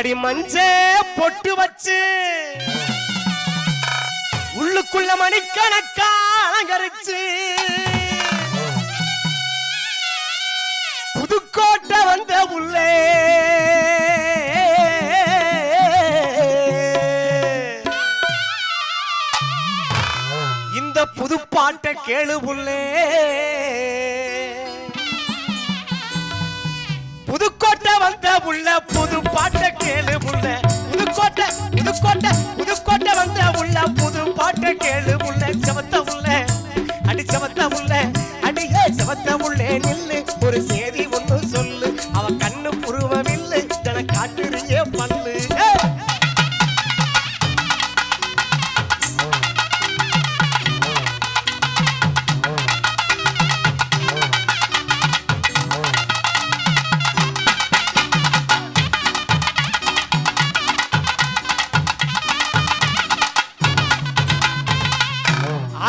அடி மஞ்ச பொட்டு வச்சு. உள்ளுக்குள்ள மணிக்கணக்கா அலங்கரிச்சு புதுக்கோட்டை வந்த உள்ளே. இந்த புதுப்பாட்டை கேளு உள்ளே. புதுக்கோட்டை வந்த உள்ள புது கேளு புள்ள புதுக்கோட்டை புதுக்கோட்டை புதுக்கோட்டை வந்த உள்ள புது பாட்டை கேளு புள்ள செவத்த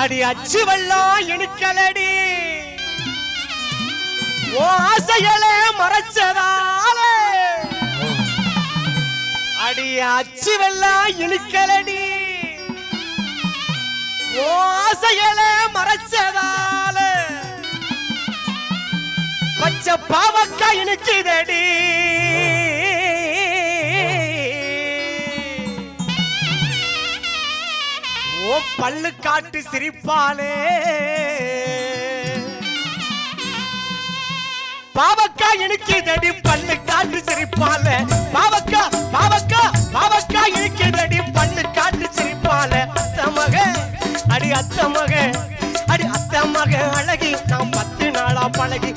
அடி அச்சு வெள்ளம் இனிக்கலடி. ஓ ஆசைகளே மறைச்சதால. அடி அச்சு வெள்ளம் இனிக்கலடி. ஓ ஆசைகளே மறைச்சதால. பச்சை பாவக்கா இனிக்குதடி. ஓ பல்லு காட்டு சிரிப்பாலே பாவக்கா எனக்கு தடி பல்லு காட்டு சிரிப்பால பாவக்கா பாவக்கா பாவக்கா எனக்கு தடி பல்லு காட்டு சிரிப்பால அத்த மக அடி அத்த மக அடி அத்த மக அழகி நான் பத்து நாளா பழகி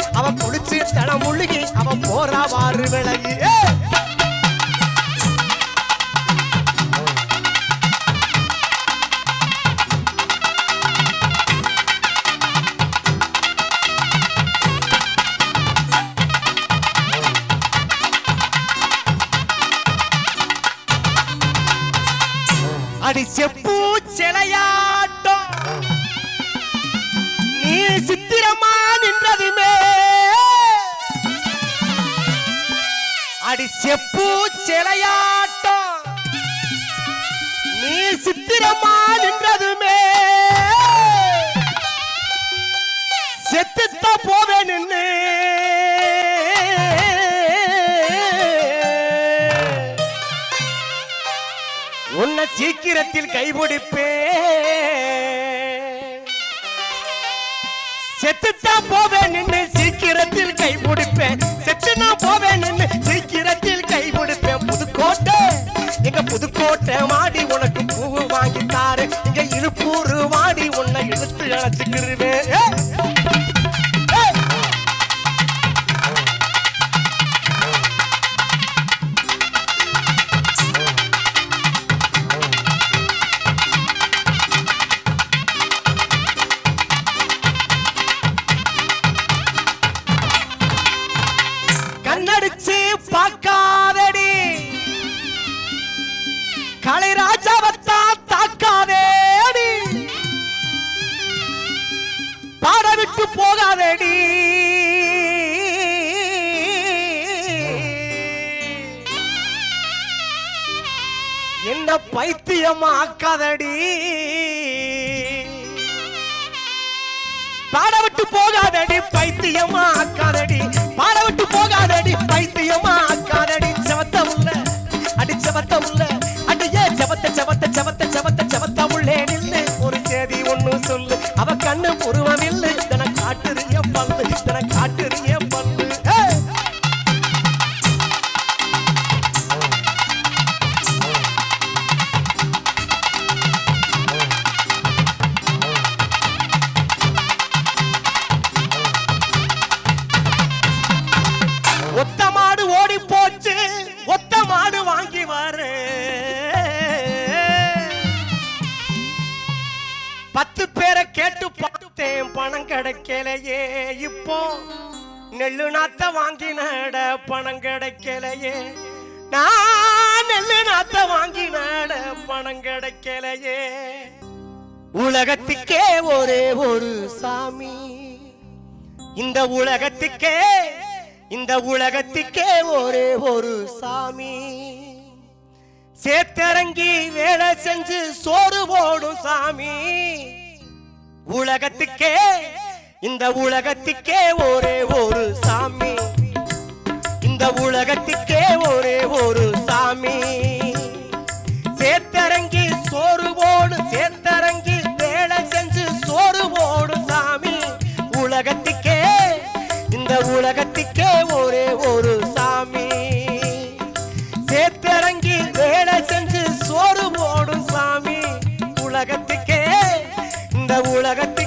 அடி செப்பு செலையாட்டம். நீ சித்திரமா நின்றதுமே. அடி செப்பு செலையாட்டம். நீ சித்திரமா நின்றதுமே. செத்துத்தான் போவேன் நின்று. சீக்கிரத்தில் கைபிடிப்பே செத்துத்தான் போவேன் நின்னு சீக்கிரத்தில் கைபிடிப்பேன். செத்து நான் போவேன் நின்னு சீக்கிரத்தில் கைபிடிப்பேன். புதுக்கோட்டை எங்க புதுக்கோட்டை மாடி உனக்கு பூவு வாங்கி தாரு. இங்க இருப்பூரு வாடி உன்னை இழுத்து அழைச்சுக்கிருவேன் என்ன பைத்தியமாக்காதடி பாட விட்டு போகாதடி பைத்தியமா ஆக்காதடி. பாடவிட்டு போகாதடி பைத்தியமா ஆக்காதடி. செவத்த உள்ள அடி செவத்த உள்ள அடியே செவத்த செவத்த செவத்த செவத்த செவத்த உள்ளே நில்லு. ஒரு செய்தி ஒண்ணு சொல்லு. அவ கண்ணு புருவமில்லு தன காட்டுறிய பல்லு. தன காட்டுறிய ஓடி போச்சு. ஒத்த மாடு வாங்கி வரு. பத்து பேரை கேட்டு பார்த்தேன் பணம் கிடைக்கலையே. இப்போ நெல்லு நாத்த வாங்கி நட பணம் கிடைக்கலையே. நான் நெல்லு நாத்த வாங்கி நட பணம் கிடைக்கலையே. உலகத்துக்கே ஒரே ஒரு சாமி. இந்த உலகத்துக்கே இந்த உலகத்துக்கே ஒரே ஒரு சாமி. சேத்தரங்கி வேலை செஞ்சு சோறு போடும் சாமி. உலகத்துக்கே இந்த உலகத்துக்கே ஒரே ஒரு சாமி. இந்த உலகத்துக்கே ஒரே ஒரு சாமி. நம்பிக்கை ஒரே ஒரு சாமி. சேத்திறங்கி வேலை செஞ்சு சோறு போடும் சாமி. உலகத்துக்கே இந்த உலகத்துக்கு